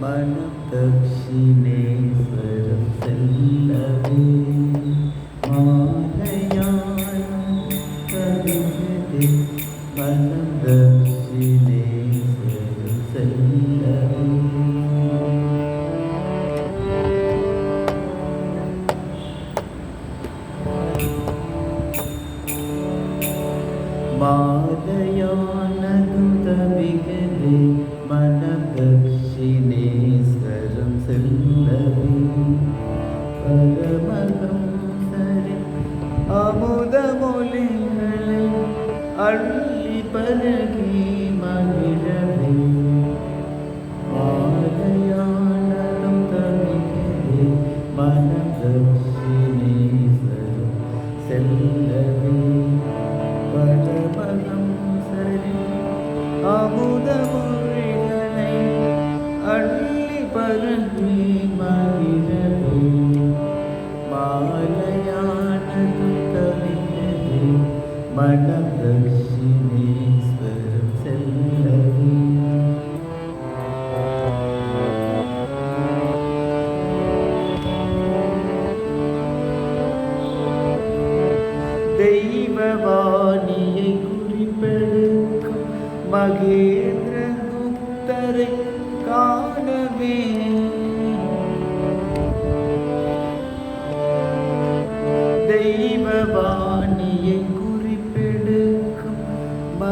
മനദക്ഷിണേ സരസല്ലവേ. മാലയാനേ മനദക്ഷിണേ സരസല്ലവേ. பரமஹம்சரே அமுதமொழிகளை அள்ளி பருகி மகிழவே. ஆதையானதும் தவிக்கிறே மனம் தப்சினேசரம் செல்லவே. பரமஹம்சரே அமுதமொழிகளை அள்ளி பருகி மனம் செல்லவே தெய்வவாணியை குறிப்பெடுக்கும் மகேந்திர குப்தரை காணவே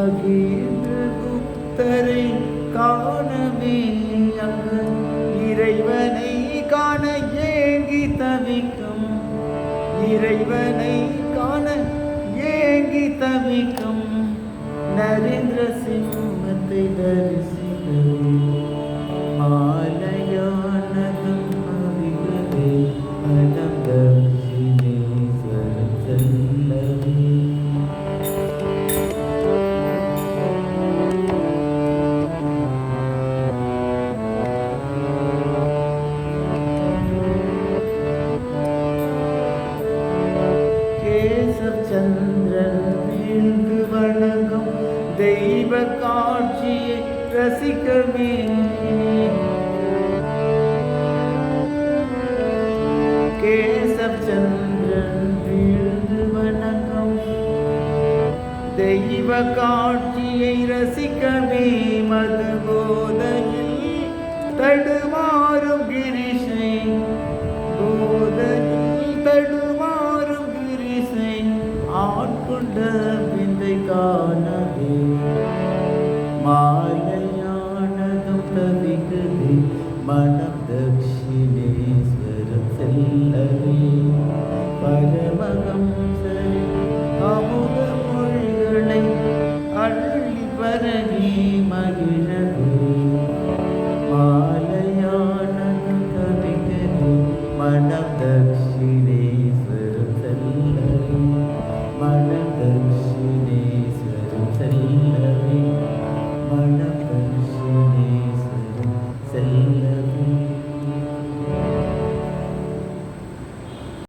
மகேந்திர குப்தரை காணவே அங்கு இறைவனை காண ஏங்கி தவிக்கும். இறைவனை காண ஏங்கி தவிக்கும். நரேந்திர சிம்மத்தை தரிசிக்கவே ரசிக்கவே கேசவ் சந்திரன் வீழ்ந்து வணக்கம் தெய்வ காட்சியை ரசிக்கவே மது போதையில் தடுமாறும் கிரிஷை போதையில் தடுமாறும் கிரிசை ஆட்கொண்ட விந்தை காணவே. മനം